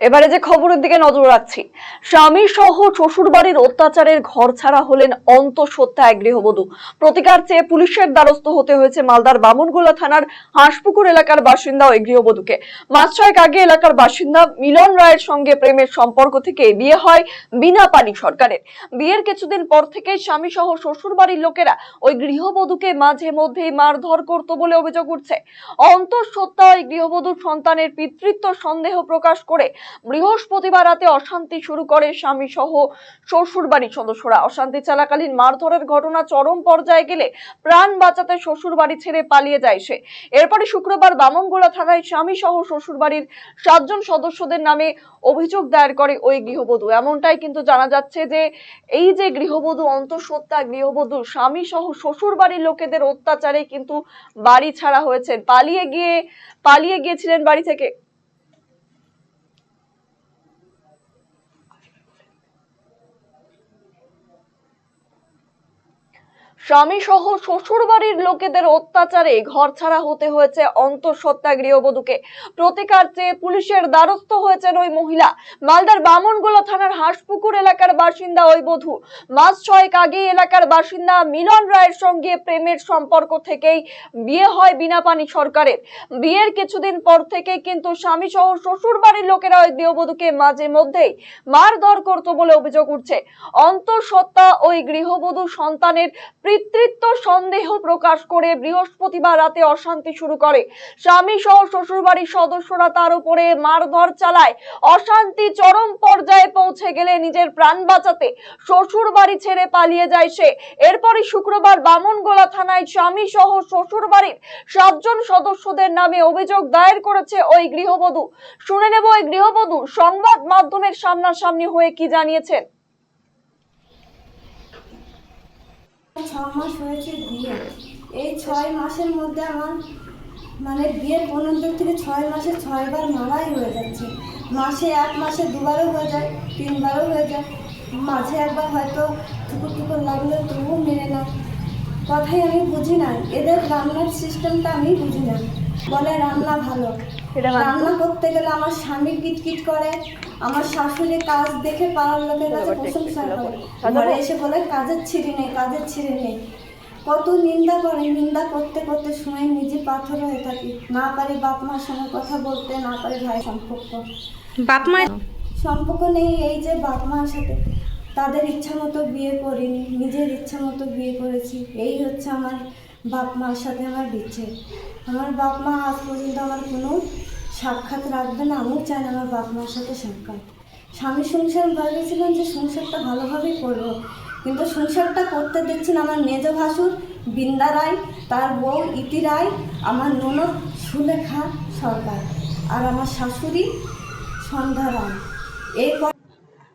এবারে যে খবরের দিকে নজর রাখছি, স্বামী সহ শ্বশুর বাড়ির অত্যাচারের ঘর ছাড়া হলেন অন্তঃসত্ত্বা এক গৃহবধূ। প্রতিকার চেয়ে পুলিশের দ্বারস্থ হতে হয়েছে মালদার বামনগোলা থানার হাঁসপুকুর এলাকার বাসিন্দা ওই গৃহবধূকে। মাস ছয়েক আগে এলাকার বাসিন্দা মিলন রায়ের সঙ্গে প্রেমের সম্পর্ক থেকে বিয়ে হয় বিনা পানি সরকারের। বিয়ের কিছুদিন পর থেকে স্বামী সহ শ্বশুর বাড়ির লোকেরা ওই গৃহবধূকে মাঝে মধ্যেই মারধর করত বলে অভিযোগ উঠছে। অন্তঃসত্ত্বা ওই গৃহবধূর সন্তানের পিতৃত্ব সন্দেহ প্রকাশ করে বৃহস্পতিবার রাতে অশান্তি শুরু করে স্বামী সহ শ্বশুর বাড়ির সদস্যরা। অশান্তি চলাকালীন মারধরের ঘটনা চরম পর্যায়ে গেলে প্রাণ বাঁচাতে শ্বশুর বাড়ি ছেড়ে পালিয়ে যায় সে। এরপরে শুক্রবার বামনগোলা থানায় স্বামী সহ শ্বশুর বাড়ির সাতজন সদস্যদের নামে অভিযোগ দায়ের করে ওই গৃহবধূ। এমনটাই কিন্তু জানা যাচ্ছে যে, এই যে গৃহবধূ, অন্তঃসত্ত্বা গৃহবধূ স্বামী সহ শ্বশুর বাড়ির লোকেদের অত্যাচারে কিন্তু বাড়ি ছাড়া হয়েছে পালিয়ে গিয়ে, পালিয়ে গিয়েছিলেন বাড়ি থেকে। স্বামী সহ শ্বশুর বাড়ির লোকেদের অত্যাচারে ঘর ছাড়া হতে হয়েছে অন্তঃসত্ত্বা গৃহবধূকে প্রতিকার চেয়ে পুলিশের দ্বারস্থ হয়েছেন ওই মহিলা। মালদার বামনগোলা থানার হাঁসপুকুর এলাকার বাসিন্দা ওই বধূ। মাস ছয়েক আগে এলাকার বাসিন্দা মিলন রায়ের সঙ্গে প্রেমের সম্পর্ক থেকেই বিয়ে হয় বিনা পানি সরকারের। বিয়ের কিছুদিন পর থেকে কিন্তু স্বামী সহ শ্বশুর বাড়ির লোকেরা ওই গৃহবধূকে মাঝে মধ্যেই মারধর করত বলে অভিযোগ উঠছে। অন্তঃসত্ত্বা ওই গৃহবধূ সন্তানের পিতৃত্ব সন্দেহ প্রকাশ করে বৃহস্পতিবার রাতে অশান্তি শুরু করে। স্বামী সহ শ্বশুর বাড়ির সদস্যরা তার উপরে মারধর চালায়। অশান্তি চরম পর্যায়ে পৌঁছে গেলে নিজের প্রাণ বাঁচাতে শ্বশুর বাড়ি ছেড়ে পালিয়ে যায় সে। এরপরই শুক্রবার বামনগোলা থানায় স্বামী সহ শ্বশুর বাড়ির সাতজন সদস্যদের নামে অভিযোগ দায়ের করেছে ওই গৃহবধূ। শুনে নেব ওই গৃহবধূ সংবাদ মাধ্যমের সামনাসামনি হয়ে কি জানিয়েছেন। ছ মাস হয়েছে বিয়ে। এই ছয় মাসের মধ্যে আমার মানে বিয়ের পনেরো থেকে ছয় মাসে ছয়বার মারাই হয়ে যাচ্ছে। মাসে এক, মাসে দুবারও হয়ে যায়, তিনবারও হয়ে যায়। মাঝে একবার হয়তো টুকুর টুকুর লাগলে তবুও মেনে না কথাই আমি বুঝি না এদের রান্নার সিস্টেমটা আমি বুঝি না বলে রান্না ভালো। রান্না করতে গেলে আমার স্বামী কিটকিট করে আমার শাশুড়ি কাজ দেখে পাড়ার লোকের কাছে প্রশংসা করে। ঘরে এসে বলে কাজের ছিঁড়ি নেই কাজের ছিঁড়ি নেই। কত নিন্দা করে নিন্দা করতে করতে সময় নিজে পাথর হয়ে থাকি। না পারি বাপ মার সঙ্গে কথা বলতে না পারি ভাই সম্পর্ক। বাপ মা সম্পর্ক নেই এই যে বাপ মার সাথে। তাদের ইচ্ছা মতো বিয়ে করিনি নিজের ইচ্ছা মতো বিয়ে করেছি। এই হচ্ছে আমার বাপ মার সাথে আমার বিচ্ছেদ। আমার বাপ মা আজ পর্যন্ত আমার কোনো সাক্ষাৎ রাখবে না আমিও চাই না আমার বাপ মার সাথে সাক্ষাৎ। স্বামী সংসার ভেবেছিলাম যে সংসারটা ভালোভাবেই করব, কিন্তু সংসারটা করতে দিচ্ছেন আমার মেজ ভাসুর, বৃন্দা রায়, তার বউ ইতি রায়, আমার ননদ সুলেখা সরকার, আর আমার শাশুড়ি সন্ধ্যা রায়। এই